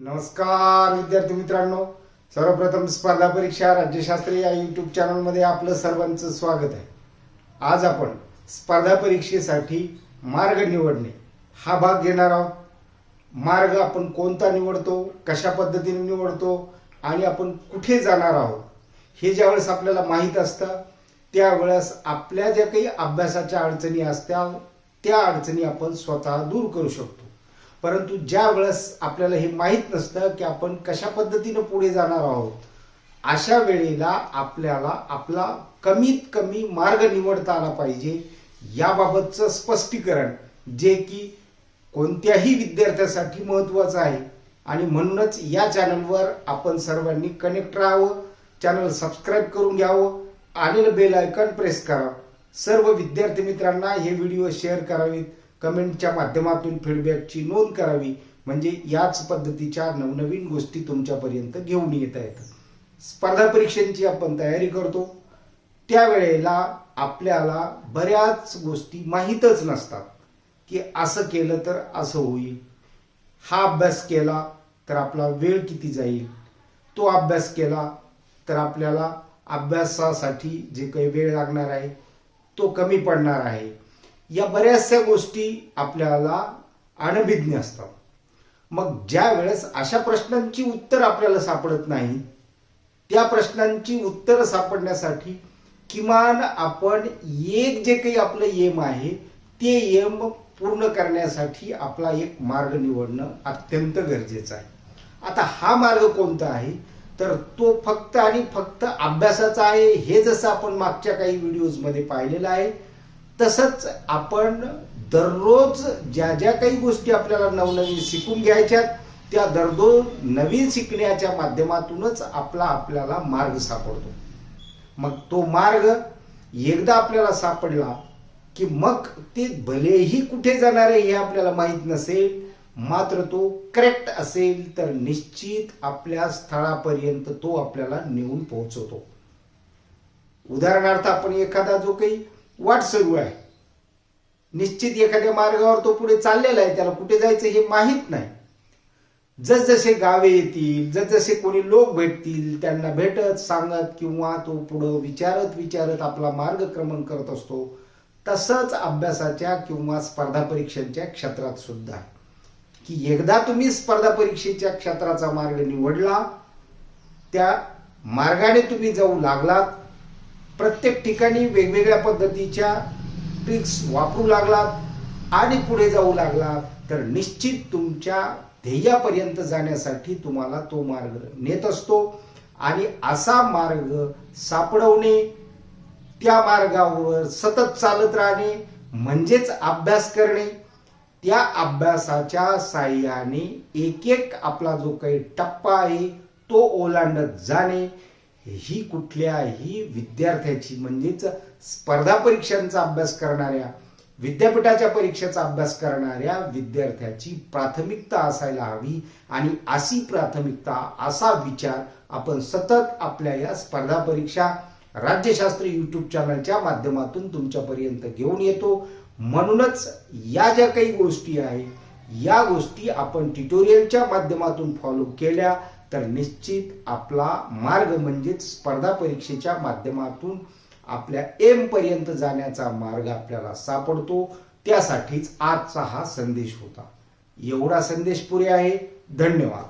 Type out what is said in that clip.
नमस्कार विद्यार्थी मित्रांनो. सर्वप्रथम स्पर्धा परीक्षा राज्यशास्त्र या युट्यूब चॅनलमध्ये आपलं सर्वांचं स्वागत आहे. आज आपण स्पर्धा परीक्षेसाठी मार्ग निवडणे. हा भाग घेणार आहोत. मार्ग आपण कोणता निवडतो कशा पद्धतीने निवडतो आणि आपण कुठे जाणार आहोत हे ज्यावेळेस आपल्याला माहीत असतं त्यावेळेस आपल्या ज्या काही अभ्यासाच्या अडचणी असत्या त्या अडचणी आपण स्वतः दूर करू शकतो. परंतु ज्या वेळेस आपल्याला हे माहीत नसतं की आपण कशा पद्धतीनं पुढे जाणार आहोत अशा वेळेला आपल्याला आपला कमीत कमी मार्ग निवडता आला पाहिजे याबाबतचं स्पष्टीकरण जे की कोणत्याही विद्यार्थ्यासाठी महत्वाचं आहे. आणि म्हणूनच या चॅनलवर आपण सर्वांनी कनेक्ट राहावं चॅनल सबस्क्राईब करून घ्यावं आणि बेल आयकॉन प्रेस करा. सर्व विद्यार्थी मित्रांना हे व्हिडिओ शेअर करावेत. कमेंटच्या माध्यमातून फीडबॅकची नोंद करावी. म्हणजे याच पद्धतीच्या नवनवीन गोष्टी तुमच्यापर्यंत घेऊन येता येतात. स्पर्धा परीक्षांची आपण तयारी करतो. त्यावेळेला आपल्याला बऱ्याच गोष्टी माहीतच नसतात. की असं केलं तर असं होईल. हा अभ्यास केला तर आपला वेळ किती जाईल? तो अभ्यास केला तर आपल्याला अभ्यासासाठी जे काही वेळ लागणार आहे तो कमी पडणार आहे. या बऱ्याचशा गोष्टी आपल्याला अनभिज्ञ असतात. मग ज्या वेळेस अशा प्रश्नांची उत्तर आपल्याला सापडत नाही त्या प्रश्नांची उत्तर सापडण्यासाठी किमान आपण एक जे काही आपलं येम आहे ते यम पूर्ण करण्यासाठी आपला एक मार्ग निवडणं अत्यंत गरजेचं आहे. आता हा मार्ग कोणता आहे? तर तो फक्त आणि फक्त अभ्यासाचा आहे. हे जसं आपण मागच्या काही व्हिडिओजमध्ये पाहिलेलं आहे तसंच आपण दररोज ज्या ज्या काही गोष्टी आपल्याला नवनवीन शिकून घ्यायच्यात त्या दररोज नवीन शिकण्याच्या माध्यमातूनच आपला आपल्याला मार्ग सापडतो. मग तो मार्ग एकदा आपल्याला सापडला की मग ते भलेही कुठे जाणार आहे हे आपल्याला माहीत नसेल मात्र तो करेक्ट असेल तर निश्चित आपल्या स्थळापर्यंत तो आपल्याला नेऊन पोहोचवतो. उदाहरणार्थ आपण एखादा जो काही वाट सुरू आहे. निश्चित एखाद्या मार्गावर तो पुढे चाललेला आहे त्याला कुठे जायचं हे माहीत नाही. जसजसे गावे येतील जसजसे कोणी लोक भेटतील त्यांना भेटत सांगत किंवा तो पुढं विचारत विचारत आपला मार्गक्रमण करत असतो तसंच अभ्यासाच्या किंवा स्पर्धा परीक्षांच्या क्षेत्रात सुद्धा. की एकदा तुम्ही स्पर्धा परीक्षेच्या क्षेत्राचा मार्ग निवडला त्या मार्गाने तुम्ही जाऊ लागलात प्रत्येक ठिकाणी वेगवेगळ्या पद्धतीच्या ट्रिक्स वापरू लागलात आणि पुढे जाऊ लागलात. तर निश्चित तुमच्या ध्येयापर्यंत जाण्यासाठी तुम्हाला तो मार्ग नेत असतो. आणि असा मार्ग सापडवणे त्या मार्गावर सतत चालत राहणे म्हणजेच अभ्यास करणे त्या अभ्यासाच्या साह्याने एक एक आपला जो काही टप्पा आहे तो ओलांडत जाणे ही कुठल्याही विद्यार्थ्याची म्हणजेच स्पर्धा परीक्षांचा अभ्यास करणाऱ्या विद्यापीठाच्या परीक्षेचा अभ्यास करणाऱ्या विद्यार्थ्याची प्राथमिकता असायला हवी आणि अशी प्राथमिकता असा विचार आपण सतत आपल्या या स्पर्धा परीक्षा राज्यशास्त्र युट्यूब चॅनलच्या माध्यमातून तुमच्यापर्यंत घेऊन येतो. म्हणूनच या ज्या काही गोष्टी आहेत या गोष्टी आपण ट्युटोरियलच्या माध्यमातून फॉलो केल्या. तर निश्चित आपला मार्ग म्हणजेच स्पर्धा परीक्षेच्या माध्यमातून आपल्या एम पर्यंत जाण्याचा मार्ग आपल्याला सापडतो. त्यासाठीच आजचा हा संदेश होता. एवढा संदेश पुरे आहे. धन्यवाद.